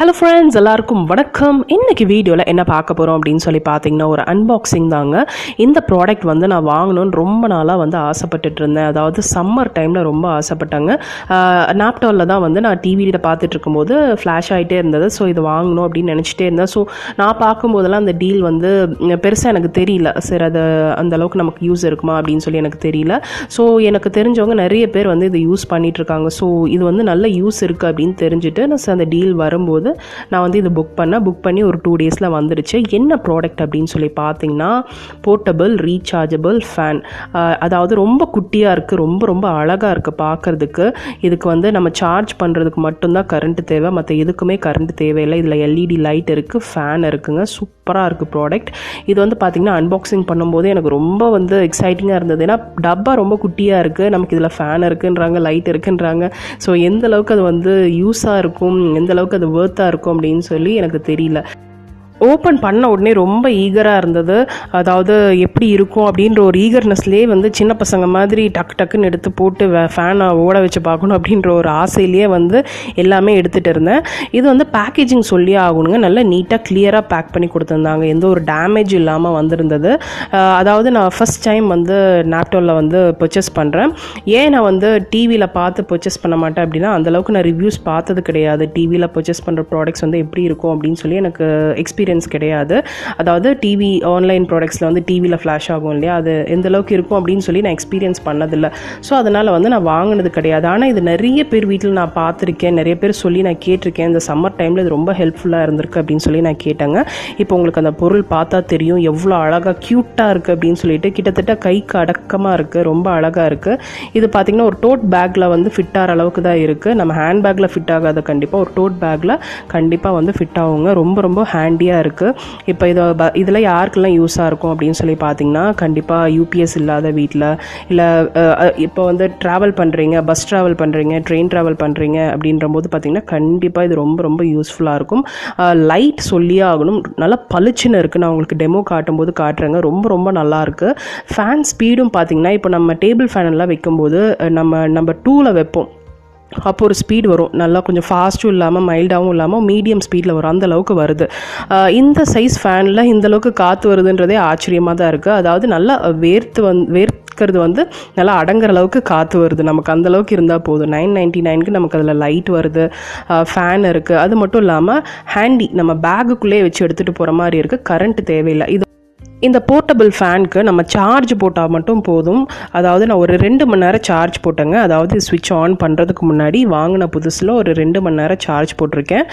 Hello friends எல்லாருக்கும் வணக்கம். இன்றைக்கி வீடியோவில் என்ன பார்க்க போகிறோம் அப்படின்னு சொல்லி பார்த்தீங்கன்னா ஒரு அன்பாக்சிங் தாங்க. இந்த ப்ராடக்ட் வந்து நான் வாங்கணும்னு ரொம்ப நாளாக வந்து ஆசைப்பட்டுட்டு இருந்தேன். அதாவது சம்மர் டைமில் ரொம்ப ஆசைப்பட்டாங்க. நாப்டாலில் தான் வந்து நான் டிவியில் பார்த்துட்டு இருக்கும்போது ஃப்ளாஷ் ஆகிட்டே இருந்தது. ஸோ இது வாங்கணும் அப்படின்னு நினச்சிட்டே இருந்தேன். ஸோ நான் பார்க்கும்போதெல்லாம் அந்த டீல் வந்து பெருசாக எனக்கு தெரியல. சரி அது அந்த அளவுக்கு நமக்கு யூஸ் இருக்குமா அப்படின்னு சொல்லி எனக்கு தெரியல. ஸோ எனக்கு தெரிஞ்சவங்க நிறைய பேர் வந்து இதை யூஸ் பண்ணிகிட்ருக்காங்க ஸோ இது வந்து நல்ல யூஸ் இருக்குது அப்படின்னு தெரிஞ்சுட்டு நான் அந்த டீல் வரும்போது நான் வந்து இது புக் பண்ணேன். புக் பண்ணி ஒரு டூ டேஸில் வந்துடுச்சு என்ன ப்ராடக்ட் அப்படின்னு சொல்லி பார்த்தீங்கன்னா போர்ட்டபிள் ரீசார்ஜபிள் ஃபேன் அதாவது ரொம்ப குட்டியாக இருக்குது ரொம்ப ரொம்ப அழகாக இருக்குது பார்க்குறதுக்கு. இதுக்கு வந்து நம்ம சார்ஜ் பண்ணுறதுக்கு மட்டும்தான் கரண்ட் தேவை. மற்ற எதுக்குமே கரண்ட் தேவையில்லை. இதில் எல்இடி லைட் இருக்குது ஃபேன் இருக்குங்க. சூப்பராக இருக்குது ப்ராடக்ட் இது வந்து பார்த்திங்கன்னா அன்பாக்சிங் பண்ணும்போது எனக்கு ரொம்ப வந்து எக்ஸைட்டிங்காக இருந்தது. ஏன்னா டப்பா ரொம்ப குட்டியாக இருக்குது நமக்கு இதில் ஃபேன் இருக்குன்றாங்க லைட் இருக்குன்றாங்க. ஸோ எந்த அளவுக்கு அது வந்து யூஸாக இருக்கும் எந்த அளவுக்கு அது வேர்த்தாக இருக்கும் அப்படின்னு சொல்லி எனக்கு தெரியல. ஓப்பன் பண்ண உடனே ரொம்ப ஈகராக இருந்தது. அதாவது எப்படி இருக்கும் அப்படின்ற ஒரு ஈகர்னஸ்லேயே வந்து சின்ன பசங்க மாதிரி டக்கு டக்குன்னு எடுத்து போட்டு ஃபேனை ஓட வச்சு பார்க்கணும் அப்படின்ற ஒரு ஆசையிலேயே வந்து எல்லாமே எடுத்துகிட்டு இருந்தேன். இது வந்து பேக்கேஜிங் சொல்லியே ஆகணுங்க. நல்லா நீட்டாக கிளியராக பேக் பண்ணி கொடுத்துருந்தாங்க. எந்த ஒரு டேமேஜ் இல்லாமல் வந்திருந்தது. அதாவது நான் ஃபஸ்ட் டைம் வந்து நாப்டோலில் வந்து பர்ச்சேஸ் பண்ணுறேன் ஏன் நான் வந்து டிவியில் பார்த்து பர்ச்சேஸ் பண்ண மாட்டேன் அப்படின்னா அந்தளவுக்கு நான் ரிவ்யூஸ் பார்த்தது கிடையாது. டிவியில் பர்ச்சேஸ் பண்ணுற ப்ராடக்ட்ஸ் வந்து எப்படி இருக்கும் அப்படின்னு சொல்லி எனக்கு எக்ஸ்பீரியன்ஸ் கிடையாது. அதாவது டிவி ஆன்லைன் ப்ராடக்ட்ஸில் வந்து டிவியில் ஃப்ளாஷ் ஆகும் இல்லையா? அது எந்த அளவுக்கு இருக்கும் அப்படின்னு சொல்லி நான் எக்ஸ்பீரியன்ஸ் பண்ணதில்லை. ஸோ அதனால் வந்து நான் வாங்கினது கிடையாது. ஆனால் இது நிறைய பேர் வீட்டில் நான் பார்த்துருக்கேன். நிறைய பேர் சொல்லி நான் கேட்டிருக்கேன். இந்த சம்மர் டைமில் இது ரொம்ப ஹெல்ப்ஃபுல்லாக இருந்திருக்கு அப்படின்னு சொல்லி நான் கேட்டேங்க. இப்போ உங்களுக்கு அந்த பொருள் பார்த்தா தெரியும். எவ்வளோ அழகாக க்யூட்டாக இருக்குது அப்படின்னு சொல்லிட்டு கிட்டத்தட்ட கைக்கு அடக்கமாக இருக்குது ரொம்ப அழகாக இருக்குது இது பார்த்திங்கன்னா ஒரு டோட் பேக்கில் வந்து ஃபிட் ஆகிற அளவுக்கு தான் இருக்குது நம்ம ஹேண்ட் பேக்கில் ஃபிட் ஆகாத கண்டிப்பாக ஒரு டோட் பேக்கில் கண்டிப்பாக வந்து ஃபிட் ஆகுங்க. ரொம்ப ரொம்ப ஹேண்டியாக இருக்குது இப்போ இதை ப- இதில் யாருக்கெல்லாம் யூஸாக இருக்கும் அப்படின்னு சொல்லி பார்த்தீங்கன்னா கண்டிப்பாக யூபிஎஸ் இல்லாத வீட்டில் இல்லை இப்போ வந்து ட்ராவல் பண்ணுறீங்க பஸ் ட்ராவல் பண்ணுறீங்க ட்ரெயின் ட்ராவல் பண்ணுறீங்க அப்படின்ற போது பார்த்தீங்கன்னா கண்டிப்பாக இது ரொம்ப ரொம்ப யூஸ்ஃபுல்லாக இருக்கும். லைட் சொல்லியே ஆகணும். நல்லா பளிச்சுன்னு இருக்குது நான் உங்களுக்கு டெமோ காட்டும்போது காட்டுறேங்க. ரொம்ப ரொம்ப நல்லாயிருக்கு ஃபேன் ஸ்பீடும் பார்த்தீங்கன்னா இப்போ நம்ம டேபிள் ஃபேன் எல்லாம் வைக்கும்போது நம்ம நம்ம டூவில் வைப்போம். அப்போ ஒரு ஸ்பீட் வரும். நல்லா கொஞ்சம் ஃபாஸ்ட்டும் இல்லாமல் மைல்டாகவும் இல்லாமல் மீடியம் ஸ்பீடில் வரும். அந்த அளவுக்கு வருது. இந்த சைஸ் ஃபேனில் இந்த அளவுக்கு காற்று வருதுன்றதே ஆச்சரியமாக தான் இருக்குது அதாவது நல்லா வேர்த்து வந் வேர்க்கிறது வந்து நல்லா அடங்குற அளவுக்கு காற்று வருது. நமக்கு அந்த அளவுக்கு இருந்தால் போதும். நைன் நைன்ட்டி நைனுக்கு நமக்கு அதில் லைட் வருது. ஃபேன் இருக்குது அது மட்டும் இல்லாமல் ஹேண்டி நம்ம பேகுக்குள்ளேயே வச்சு எடுத்துகிட்டு போகிற மாதிரி இருக்குது கரண்ட் தேவையில்லை. இது இந்த போர்ட்டபிள் ஃபேனுக்கு நம்ம சார்ஜ் போட்டால் மட்டும் போதும். அதாவது நான் ஒரு ரெண்டு மணி நேரம் சார்ஜ் போட்டேங்க. அதாவது ஸ்விட்ச் ஆன் பண்ணுறதுக்கு முன்னாடி வாங்கின புதுசில் ஒரு ரெண்டு மணி நேரம் சார்ஜ் போட்டிருக்கேன்.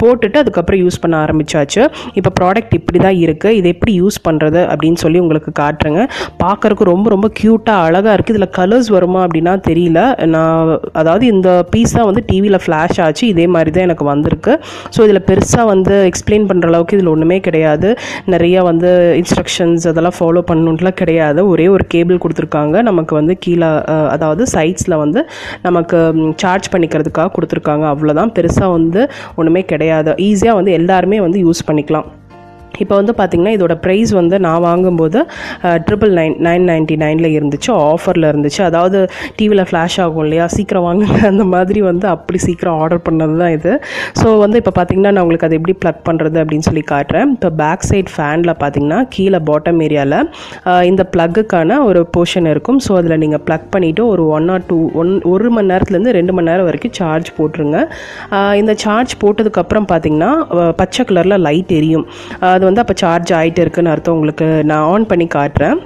போட்டுட்டு அதுக்கப்புறம் யூஸ் பண்ண ஆரம்பிச்சாச்சு. இப்போ ப்ராடக்ட் இப்படி தான் இருக்குது இதை எப்படி யூஸ் பண்ணுறது அப்படின்னு சொல்லி உங்களுக்கு காட்டுறேங்க. பார்க்குறக்கு ரொம்ப ரொம்ப க்யூட்டாக அழகாக இருக்குது இதில் கலர்ஸ் வருமா அப்படின்னா தெரியல. நான் அதாவது இந்த பீஸ் தான் வந்து டிவியில் ஃப்ளாஷ் ஆச்சு. இதே மாதிரி தான் எனக்கு வந்திருக்கு. ஸோ இதில் பெருசாக வந்து எக்ஸ்பிளைன் பண்ணுற அளவுக்கு இதில் ஒன்றுமே கிடையாது. நிறைய வந்து இன்ஸ்ட்ரக்ஷன்ஸ் அதெல்லாம் ஃபாலோ பண்ணணுன்ட்டுலாம் கிடையாது. ஒரே ஒரு கேபிள் கொடுத்துருக்காங்க. நமக்கு வந்து கீழே அதாவது சைட்ஸில் வந்து நமக்கு சார்ஜ் பண்ணிக்கிறதுக்காக கொடுத்துருக்காங்க. அவ்வளோதான் பெருசாக வந்து ஒன்றுமே கிடையாது. ஈஸியாக வந்து எல்லாருமே வந்து யூஸ் பண்ணிக்கலாம். இப்போ வந்து பார்த்திங்கன்னா இதோட ப்ரைஸ் வந்து நான் வாங்கும்போது ட்ரிபிள் நைன் நைன் நைன்ட்டி நைனில் இருந்துச்சு. ஆஃபரில் இருந்துச்சு. அதாவது டிவியில் ஃப்ளாஷ் ஆகும் இல்லையா? சீக்கிரம் வாங்குங்க. அந்த மாதிரி வந்து அப்படி சீக்கிரம் ஆர்டர் பண்ணது தான் இது. ஸோ வந்து இப்போ பார்த்திங்கன்னா நான் உங்களுக்கு அதை எப்படி ப்ளக் பண்ணுறது அப்படின்னு சொல்லி காட்டுறேன். இப்போ பேக் சைட் ஃபேனில் பார்த்தீங்கன்னா கீழே பாட்டம் ஏரியாவில் இந்த ப்ளக்குக்கான ஒரு போர்ஷன் இருக்கும். ஸோ அதில் நீங்கள் ப்ளக் பண்ணிவிட்டு ஒரு ஒன் ஆர் டூ ஒன் ஒரு மணி நேரத்துலேருந்து ரெண்டு மணி நேரம் வரைக்கும் சார்ஜ் போட்டுருங்க. இந்த சார்ஜ் போட்டதுக்கப்புறம் பார்த்தீங்கன்னா பச்சை கலரில் லைட் எரியும். அது வந்து அப்போ சார்ஜ் ஆகிட்டு இருக்குன்னு அர்த்தம். உங்களுக்கு நான் ஆன் பண்ணி காட்டுறேன்.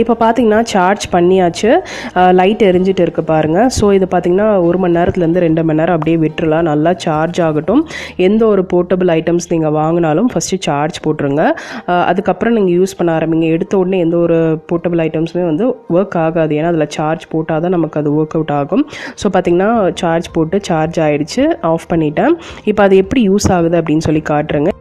இப்போ பார்த்தீங்கன்னா சார்ஜ் பண்ணியாச்சு. லைட் எரிஞ்சிட்டு இருக்குது பாருங்கள் ஸோ இது பார்த்தீங்கன்னா ஒரு மணி நேரத்துலேருந்து ரெண்டு மணி நேரம் அப்படியே விட்டுறலாம். நல்லா சார்ஜ் ஆகட்டும். எந்த ஒரு போர்ட்டபிள் ஐட்டம்ஸ் நீங்கள் வாங்கினாலும் ஃபஸ்ட்டு சார்ஜ் போட்டுருங்க. அதுக்கப்புறம் நீங்கள் யூஸ் பண்ண ஆரம்பிங்க. எடுத்த உடனே எந்த ஒரு போர்ட்டபிள் ஐட்டம்ஸுமே வந்து ஒர்க் ஆகாது. ஏன்னா அதில் சார்ஜ் போட்டால் தான் நமக்கு அது ஒர்க் அவுட் ஆகும். ஸோ பார்த்தீங்கன்னா சார்ஜ் போட்டு சார்ஜ் ஆகிடுச்சு ஆஃப் பண்ணிட்டேன். இப்போ அது எப்படி யூஸ் ஆகுது அப்படின்னு சொல்லி காட்டுறேங்க.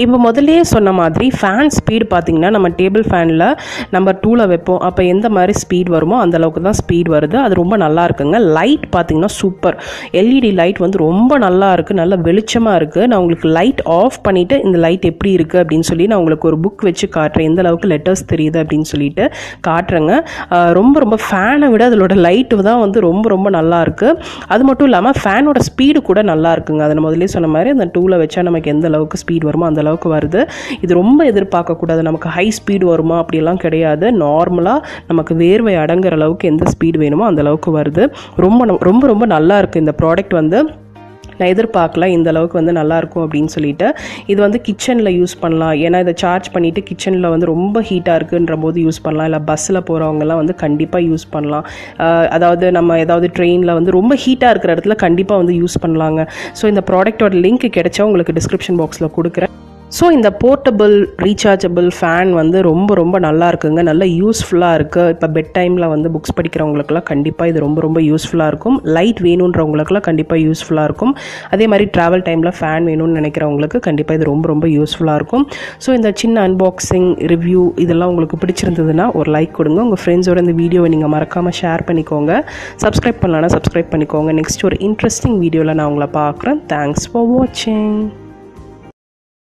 இப்போ முதலே சொன்ன மாதிரி ஃபேன் ஸ்பீடு பார்த்தீங்கன்னா நம்ம டேபிள் ஃபேனில் நம்பர் டூவில் வைப்போம். அப்போ எந்த மாதிரி ஸ்பீட் வருமோ அந்த அளவுக்கு தான் ஸ்பீட் வருது. அது ரொம்ப நல்லா இருக்குங்க. லைட் பார்த்திங்கன்னா சூப்பர் எல்இடி லைட் வந்து ரொம்ப நல்லா இருக்குது நல்ல வெளிச்சமாக இருக்குது நான் உங்களுக்கு லைட் ஆஃப் பண்ணிவிட்டு இந்த லைட் எப்படி இருக்குது அப்படின்னு சொல்லி நான் உங்களுக்கு ஒரு புக் வச்சு காட்டுறேன். எந்த அளவுக்கு லெட்டர்ஸ் தெரியுது அப்படின்னு சொல்லிட்டு காட்டுறேங்க. ரொம்ப ரொம்ப ஃபேனை விட அதோட லைட்டு தான் வந்து ரொம்ப ரொம்ப நல்லா இருக்குது அது மட்டும் இல்லாமல் ஃபேனோட ஸ்பீடு கூட நல்லா இருக்குங்க. அதை முதலே சொன்ன மாதிரி அந்த டூவில் வச்சா நமக்கு எந்த அளவுக்கு ஸ்பீட் வருமோ அந்த அளவுக்கு வருது. இது ரொம்ப எதிர்பார்க்கக்கூடாது. நமக்கு ஹை ஸ்பீடு வருமா? அப்படிலாம் கிடையாது. நார்மலாக நமக்கு வேர்வை அடங்குற அளவுக்கு எந்த ஸ்பீடு வேணுமோ அந்த அளவுக்கு வருது. ரொம்ப ரொம்ப ரொம்ப நல்லா இருக்குது இந்த ப்ராடக்ட் வந்து நான் எதிர்பார்க்கல இந்த அளவுக்கு வந்து நல்லாயிருக்கும் அப்படின்னு சொல்லிட்டு இது வந்து கிச்சனில் யூஸ் பண்ணலாம். ஏன்னா இதை சார்ஜ் பண்ணிவிட்டு கிச்சனில் வந்து ரொம்ப ஹீட்டாக இருக்குன்ற போது யூஸ் பண்ணலாம். இல்லை பஸ்ஸில் போகிறவங்கலாம் வந்து கண்டிப்பாக யூஸ் பண்ணலாம். அதாவது நம்ம ஏதாவது ட்ரெயினில் வந்து ரொம்ப ஹீட்டாக இருக்கிற இடத்துல கண்டிப்பாக வந்து யூஸ் பண்ணலாங்க. ஸோ இந்த ப்ராடக்ட்டோட லிங்க் கிடைச்சா உங்களுக்கு டிஸ்கிரிப்ஷன் பாக்ஸில் கொடுக்குறேன். ஸோ இந்த போர்ட்டபிள் ரீசார்ஜபிள் ஃபேன் வந்து ரொம்ப ரொம்ப நல்லா இருக்குங்க. நல்ல யூஸ்ஃபுல்லாக இருக்குது இப்போ பெட் டைமில் வந்து புக்ஸ் படிக்கிறவங்களுக்குலாம் கண்டிப்பாக இது ரொம்ப ரொம்ப யூஸ்ஃபுல்லாக இருக்கும். லைட் வேணுன்றவங்களுக்குலாம் கண்டிப்பாக யூஸ்ஃபுல்லாக இருக்கும். அதே மாதிரி ட்ராவல் டைமில் ஃபேன் வேணும்னு நினைக்கிறவங்களுக்கு கண்டிப்பாக இது ரொம்ப ரொம்ப யூஸ்ஃபுல்லாக இருக்கும். ஸோ இந்த சின்ன அன்பாக்சிங் ரிவ்யூ இதெல்லாம் உங்களுக்கு பிடிச்சிருந்ததுன்னா ஒரு லைக் கொடுங்க. உங்கள் ஃப்ரெண்ட்ஸோட இந்த வீடியோவை நீங்கள் மறக்காமல் ஷேர் பண்ணிக்கோங்க. சப்ஸ்கிரைப் பண்ணலான்னா சப்ஸ்கிரைப் பண்ணிக்கோங்க. நெக்ஸ்ட் ஒரு இன்ட்ரெஸ்டிங் வீடியோவில் நான் உங்களை பார்க்குறேன். தேங்க்ஸ் ஃபார் வாட்சிங்